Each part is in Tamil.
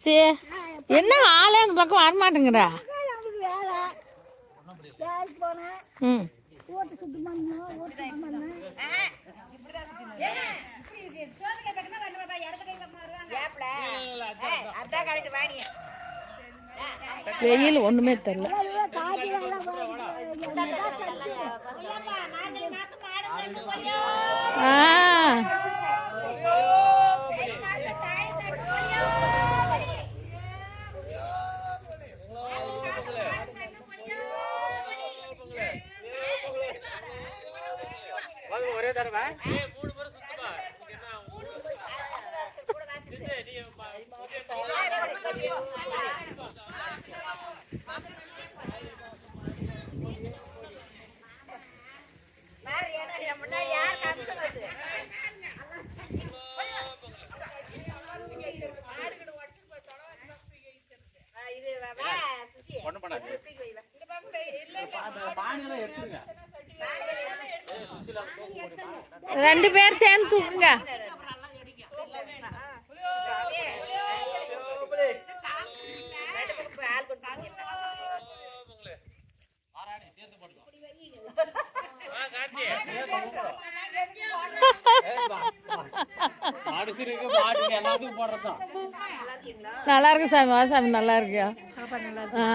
சரி என்ன ஆளே அந்த பக்கம் வரமாட்டேங்கிறா ம். வெயில் ஒண்ணுமே தெரியல. ஆ. தடவை ஒண்ணும் பண்ணாது பானையெல்லாம் எடுத்துருங்க. ரெண்டு பேர் சேர்ந்து தூக்குங்க மாடு சிறுக்கு மாட்டுக்கு எல்லாத்துக்கும் போடுறதும் நல்லா இருக்கு சாமி வா சாமி நல்லா இருக்கியா ஆ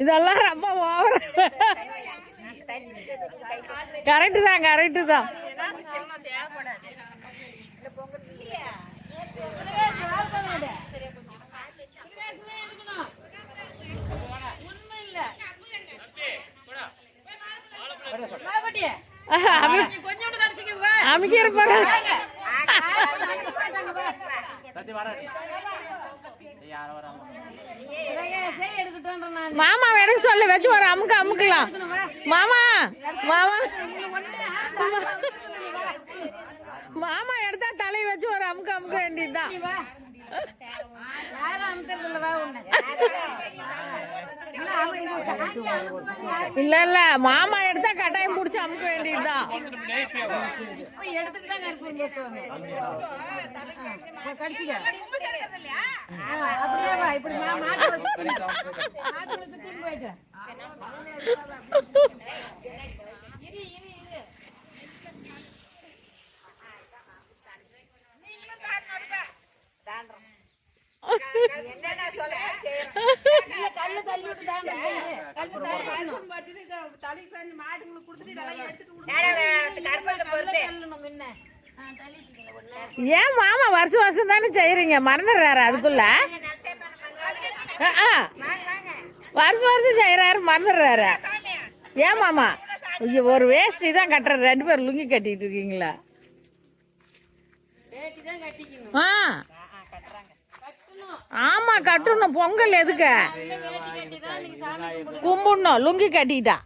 இதெல்லாம் ரொம்ப ஓவர் கரெக்டு தான் கரெக்டு தான். அமைக்கிற போற சத்தி வராது யாரும் வராம மாமா எடுக்க சொல்லு வச்சு ஒரு அமுக்கு அமுக்கலாம். மாமா மாமா. மாமா எடுத்தா தலை வச்சு ஒரு அமுக்கு அமுக்க வேண்டியதுதான். இல்ல இல்ல. மாமா எடுத்தா கட்டாயம் புடிச்சு அமுக்க வேண்டியதுதான். ஏன் மாமா வருஷம் வருஷம் தானே செய்யறீங்க? மறந்துடுறாரு அதுக்குள்ள. வருஷம் வருஷம் செய்யறாரு மறந்துடுறாரு. ஏன் மாமா? ஒரு வேஷ்டி தான் கட்டுறாரு ரெண்டு பேரும் லுங்கி கட்டிட்டு இருக்கீங்களா? ஆ. ஆமா கட்டணும். பொங்கல் எதுக்கு? கும்பிடணும். லுங்கி கட்டிட்டா.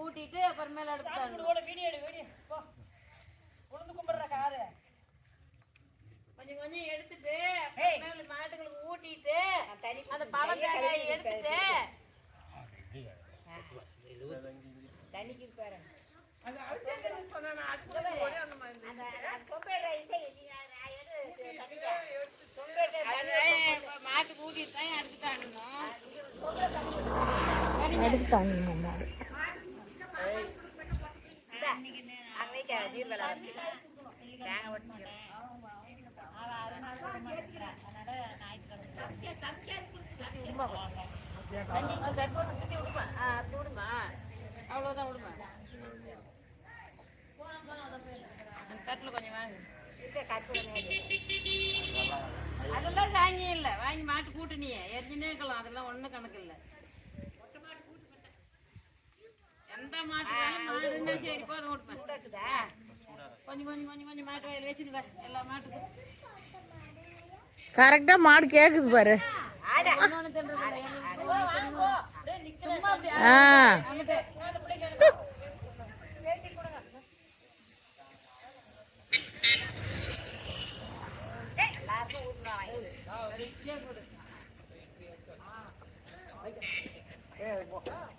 ஊட்டிட்டு அப்புறமேல கொஞ்சம் கொஞ்சம் எடுத்துட்டு அப்புறமேல ஊட்டிட்டு அந்த பழக்காயை எடுத்துட்டு அது இப்ப மாட்டுக்கு ஊட்டிட்டு தான் எடுத்துட்டாங்க எடுத்துட்டாங்க முன்னாடி அவ்வளவுதான் விடுமா? கட்டில் கொஞ்சம் வாங்க. அதெல்லாம் சாங்கியம் இல்லை. வாங்கி மாட்டு கூட்டணியே எரிஞ்சுனே இருக்கலாம். அதெல்லாம் ஒன்றும் கணக்கு இல்லை. எந்த மாட்டு மாடுன்னா சரி போதும் விட்டுப்பேன் கொஞ்சம் கொஞ்சம் கொஞ்சம் கொஞ்சம் மாட்டு வயல் வச்சுட்டு எல்லா மாட்டுக்கும். கரெக்டா மாடு கேக்குது பாரு. ஆ.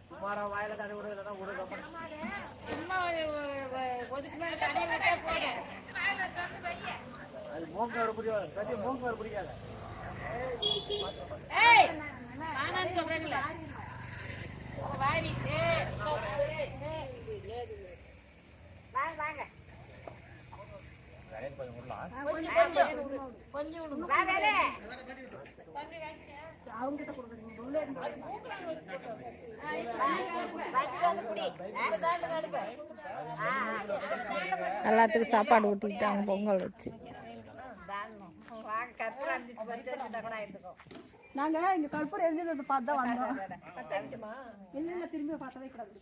சுமாரா வாயில தடவி விடு இல்லைன்னா விடு சும்மா ஒதுக்கு மேல தடவி விட்டா போதும் அது மூக்கு வேறு பிடிக்காது சத்தி மூக்கு ஏய் வாய் வீசு வாங்க வாங்க. எல்லாத்துக்கும் சாப்பாடு ஊட்டிக்கிட்டாங்க பொங்கல் வச்சு. நாங்க இங்க கற்பூரம் எரிஞ்சதை பார்த்து தான் வந்தோம். இல்ல இல்ல திரும்பி பார்த்தவே கூடாது.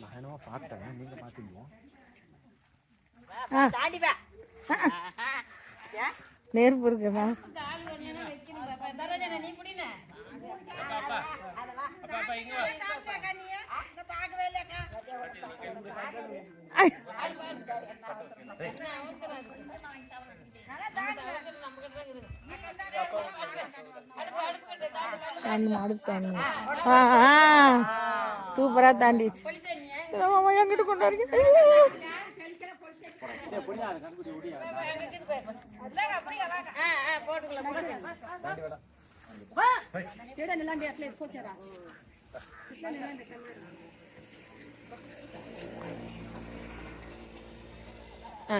நான் என்னவோ பார்த்தேன் நீங்க பார்த்தீங்க நெருப்பு இருக்குதா கால் ஒண்ணுன்னா தாண்டி அடுப்பு தாண்டி. ஆ ஆ சூப்பராக தாண்டிச்சு மாமா கொண்டு வரீங்க போட்டுக்கலாம் போட்டுக்கலாம் தாண்டி விடா சரி நிலாண்டி அட்லீஸ்ட் போச்சரா ஆ.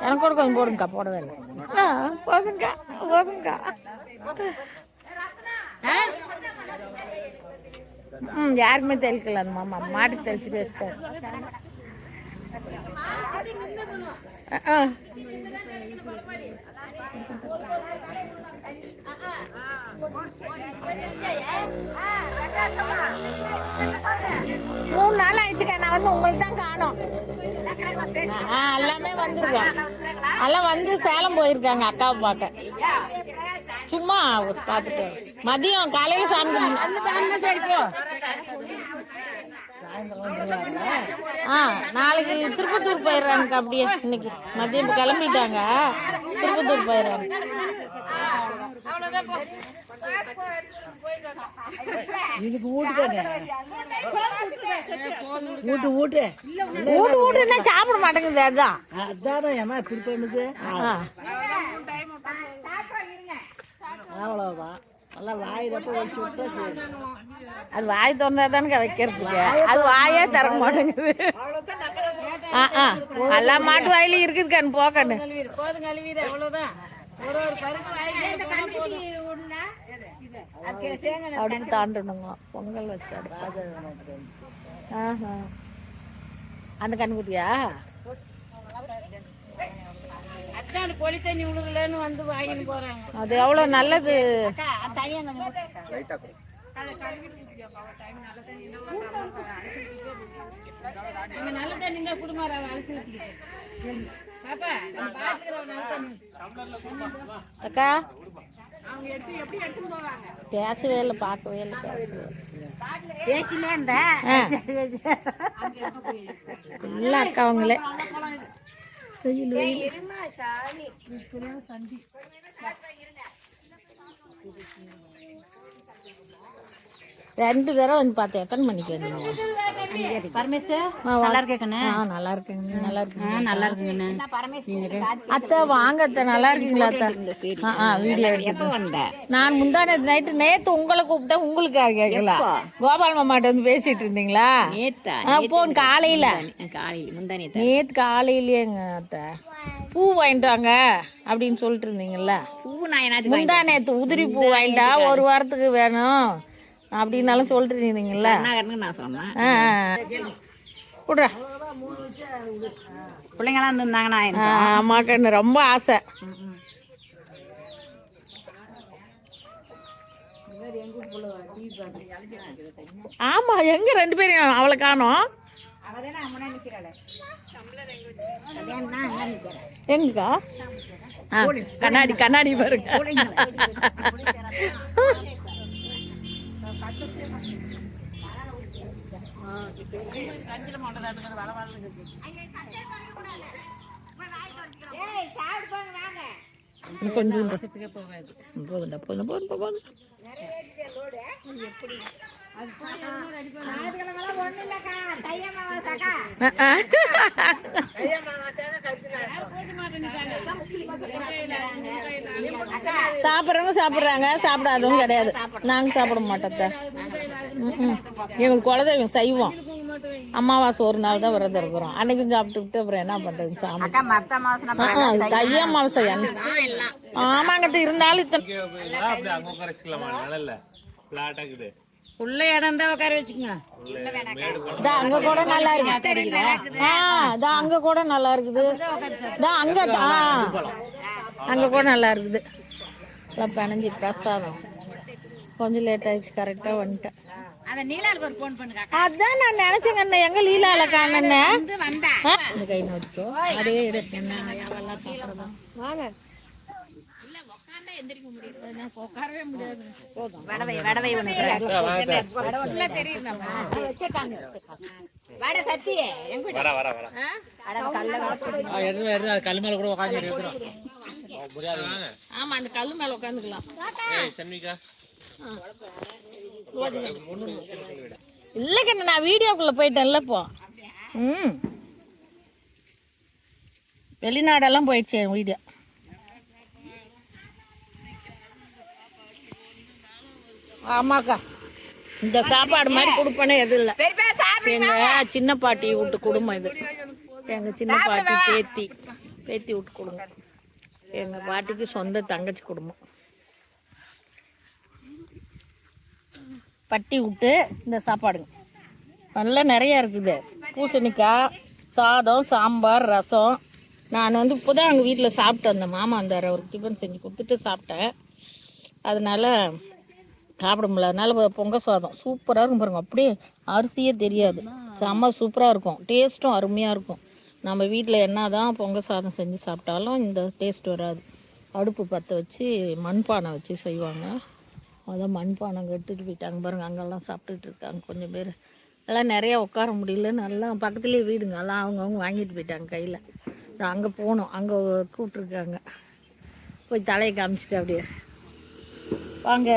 எனக்கு கூட கொஞ்சம் போடுங்கக்கா போடவே இல்லை. ஆ போதுங்கக்கா போதுங்கக்கா. ம் யாருக்குமே தெளிக்கல அந்த மாமா. மாட்டுக்கு தெளிச்சுட்டு வச்சுட்டாரு. ஆ. மூணு நாள் ஆயிடுச்சுக்கா. நான் வந்து உங்களுக்கு தான் காணும். ஆ எல்லாமே வந்திருக்கோம். எல்லாம் வந்து சேலம் போயிருக்காங்க அக்காவை பார்க்க. சும்மா பார்த்துட்டு மதியம் காலையில் சாமி ஆ நாளைக்கு திருப்பத்தூர் போயிடுறாங்க அப்படியே இன்னைக்கு. மதியம் கிளம்பிட்டாங்க. திருப்பத்தூர் போயிடுறாங்க இதுக்கு ஊட்டு தானே? ஊட்டு ஊட்டு ஊட்டு ஊட்டுன்னா சாப்பிட மாட்டேங்குது அதுதான் அதானே ஏமா இப்படி பண்ணுது. அவ்வளோதான் நல்லா வாயிரப்ப வச்சு விட்டா அது வாய் திறந்தா தானுங்க வைக்கிறதுக்கு. அது வாயே திறக்க மாட்டேங்குது. எல்லா மாட்டு வாயிலும் இருக்குது கண் போக்கண்ணு கழுவிடு போதும் கழுவிடு அவ்வளவுதான் ஒரு ஒரு பருப்பு வாங்கி போதும் அப்படி தாண்டணுங்க பொங்கல் வச்சாடு ஆஹா அந்த போறாங்க. அது எவ்வளோ நல்லது. நல்ல அக்கா? அவங்க எடுத்து எப்படி எடுத்துட்டு போவாங்க? பேசவே இல்லை பார்க்கவே இல்லை பேசவே பேசினே இல்லை அக்கா அவங்களே. ரெண்டு தடவை வந்து பார்த்தேன் எத்தனை மணிக்கு வந்தீங்க பரமேஸ்வர்? ஆ, நல்லா ஆ நல்லா இருக்குங்க நல்லா இருக்கீங்க நல்லா இருக்குங்கண்ணே. அத்தை வாங்க அத்தை நல்லா இருக்கீங்களா அத்தை? ஆ ஆ வீடியோ வந்தேன் நான் முந்தானே நைட்டு நேத்து உங்களை கூப்பிட்டேன் உங்களுக்கு கேட்கல கோபால் மாமாட்ட வந்து பேசிட்டு இருந்தீங்களா? நேத்தா? போன் காலையில. காலையில் முந்தானே நேத்து காலையிலேங்க அத்தை. பூ வாங்கிட்டு வாங்க அப்படின்னு சொல்லிட்டு இருந்தீங்கல்ல? பூ நான் முந்தா நேத்து உதிரி பூ வாங்கிட்டா ஒரு வாரத்துக்கு வேணும். அப்படின்னாலும் நகர்னு நான் சொன்னேன். விட்றா பிள்ளைங்களாம் என்ன ரொம்ப ஆசை. ஆமா எங்க ரெண்டு பேரும் அவளை காணோம்? எங்கக்கா? கண்ணாடி கண்ணாடி பாருங்க. கொஞ்சம் போகுண்டா போதும் போதும் போதும். ஆ. சாப்பிட்றவங்க சாப்பிட்றாங்க சாப்பிடாதவங்க கிடையாது. நாங்கள் சாப்பிட மாட்டோம் அத்தை. ம், ம். எங்களுக்கு குலதெய்வம் சைவம் அமாவாசை ஒரு நாள் தான் விரதம் இருக்கிறோம். அன்னைக்கும் சாப்பிட்டு விட்டு அப்புறம் என்ன பண்ணுறது சாமி. தைய அமாவாசை ஆமாங்க இருந்தாலும் இத்தனை உள்ள இடம் தான் உட்கார வச்சுக்கோங்க. அங்க கூட நல்லா இருக்கு. ஆ இதா அங்க கூட நல்லா இருக்குது. இதா அங்க அங்க கூட நல்லா இருக்குது. எல்லாம் பிரசாதம். கொஞ்சம் லேட் ஆயிடுச்சு கரெக்டா வந்துட்டேன். அதான் நான் நினைச்சேங்க அண்ணே, எங்க லீலால காணன்னு வந்தா இந்த கை நோச்சோ அப்படியே இரு. என்ன எவ்வளவு சாப்பிடுறதா வாங்க உட்காரவே முடியாது. போதும். வடவை வடவை ஒன்று தெரியும் வடை சத்தி எங்க வர வர வர கல் மேல கூட உட்காந்து ஆமா அந்த கல்லு மேல உட்காந்துக்கலாம் இல்ல கண்ணு நான் வீடியோக்குள்ள போயிட்டேன்ல இப்போ. ம். வெளிநாடெல்லாம் போயிடுச்சு என் வீடியோ ஆமாக்கா. இந்த சாப்பாடு மாதிரி கொடுப்பனே எதுவும் இல்லை. எங்க சின்ன பாட்டி வீட்டு குடும்பம் இது. எங்க சின்ன பாட்டி பேத்தி பேத்தி வீட்டு குடும்பம் எங்க பாட்டிக்கு சொந்த தங்கச்சி குடும்பம் பட்டி விட்டு இந்த சாப்பாடுங்க. நல்லா நிறைய இருக்குது. பூசணிக்காய் சாதம் சாம்பார் ரசம். நான் வந்து இப்போ தான் எங்கள் வீட்டில் சாப்பிட்டு வந்தேன். மாமா வந்தார் அவருக்கு டிஃபன் செஞ்சு கொடுத்துட்டு சாப்பிட்டேன். அதனால சாப்பிட முடியல. அதனால் பொங்க சாதம். சூப்பராக இருக்கும் பாருங்க. அப்படியே அரிசியே தெரியாது. செம்ம சூப்பராக இருக்கும். டேஸ்ட்டும் அருமையாக இருக்கும். நம்ம வீட்டில் என்ன தான் பொங்க சாதம் செஞ்சு சாப்பிட்டாலும் இந்த டேஸ்ட் வராது. அடுப்பு பற்ற வச்சு மண்பானை வச்சு செய்வாங்க. அதான் மண்பானை எடுத்துகிட்டு போயிட்டாங்க பாருங்க. அங்கெல்லாம் சாப்பிட்டுட்டு இருக்காங்க கொஞ்சம் பேர். எல்லாம் நிறையா உட்கார முடியல. நல்லா பக்கத்துலேயே வீடுங்க. எல்லாம் அவங்கவுங்க வாங்கிட்டு போயிட்டாங்க கையில். அங்கே போகணும் அங்கே கூப்பிட்ருக்காங்க போய் தலையை காமிச்சிட்டு அப்படியே. வாங்க.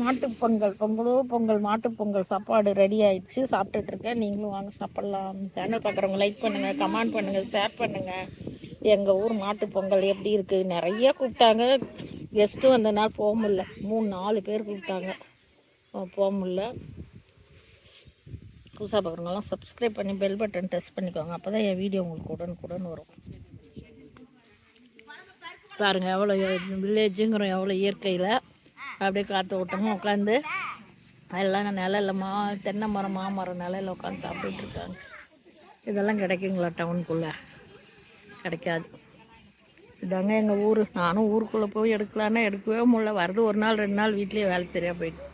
மாட்டுப் பொங்கல் பொங்கலோ பொங்கல் மாட்டுப் பொங்கல் சாப்பாடு ரெடி ஆயிடுச்சு. சாப்பிட்டுட்டு இருக்கேன். நீங்களும் வாங்க சாப்பிட்லாம். சேனல் பார்க்குறவங்க லைக் பண்ணுங்கள் கமெண்ட் பண்ணுங்கள் ஷேர் பண்ணுங்கள் எங்கள் ஊர் மாட்டுப் பொங்கல் எப்படி இருக்குது நிறைய கூப்பிட்டாங்க. கெஸ்ட்டு வந்தனால போக முடில மூணு நாலு பேர் கூப்பிட்டாங்க. போக முடில புதுசாக பார்க்குறவங்களாம் சப்ஸ்கிரைப் பண்ணி பெல் பட்டன் டெஸ்ட் பண்ணிக்கோங்க. அப்போ தான் என் வீடியோ உங்களுக்கு உடனுக்குடன் வரும். பாருங்கள் எவ்வளோ வில்லேஜுங்கிறோம் எவ்வளோ இயற்கையில் அப்படியே காற்று ஓட்டமாக உட்காந்து எல்லாம் நிலையில் மா தென்னை மரம் மாமரம் நிலையில் உட்காந்து சாப்பிட்டுட்ருக்காங்க இதெல்லாம் கிடைக்குங்களா டவுனுக்குள்ளே? கிடைக்காது. இதாங்க எங்கள் ஊர். நானும் ஊருக்குள்ளே போய் எடுக்கலான்னா எடுக்கவே முடியல. வருது ஒரு நாள் ரெண்டு நாள் வீட்லேயே வேலை சரியாக போயிடுச்சு.